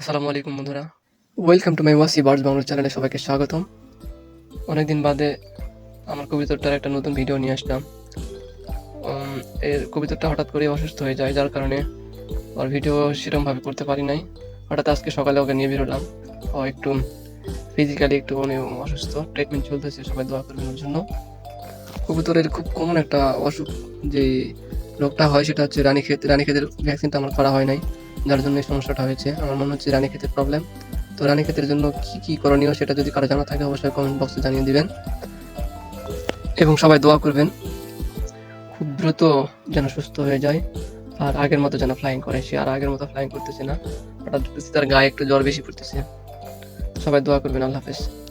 আসসালামু আলাইকুম, বন্ধুরা। Welcome to my Wasi birds Bangla চ্যানেলে সবাইকে স্বাগতম। অনেকদিন বাদে আমার কবিতরটার একটা নতুন ভিডিও নিয়ে আসলাম। এর কবিতরটা হঠাৎ করে অসুস্থ হয়ে যায়, যার কারণে ওর ভিডিও সেরকমভাবে করতে পারি নাই। হঠাৎ আজকে সকালে ওকে নিয়ে বেরোলাম। ও একটু ফিজিক্যালি একটু মানে অসুস্থ ট্রিটমেন্ট চলতেছে, সবাই দোয়া করবেন ওর জন্য। কবুতরের খুব কমন একটা অসুখ যে রোগটা হয়, সেটা হচ্ছে রানীক্ষেত রানীক্ষেতের ভ্যাকসিনটা আমার করা হয় নাই। যার জন্য এই সমস্যাটা হয়েছে। আমার মনে হচ্ছে রানীক্ষেতের প্রবলেম তো রানীক্ষেতের জন্য কি কি করণীয় সেটা যদি কারও জানা থাকে, অবশ্যই কমেন্ট বক্সে জানিয়ে দিবেন। এবং সবাই দোয়া করবেন, খুব দ্রুত যেন সুস্থ হয়ে যায়। আর আগের মতো যেন ফ্লাইং করে সে। আর আগের মতো ফ্লাইং করতেছে না। হঠাৎ তার গায়ে একটু জ্বর বেশি পড়তেছে। সবাই দোয়া করবেন, আল্লাহ হাফেজ।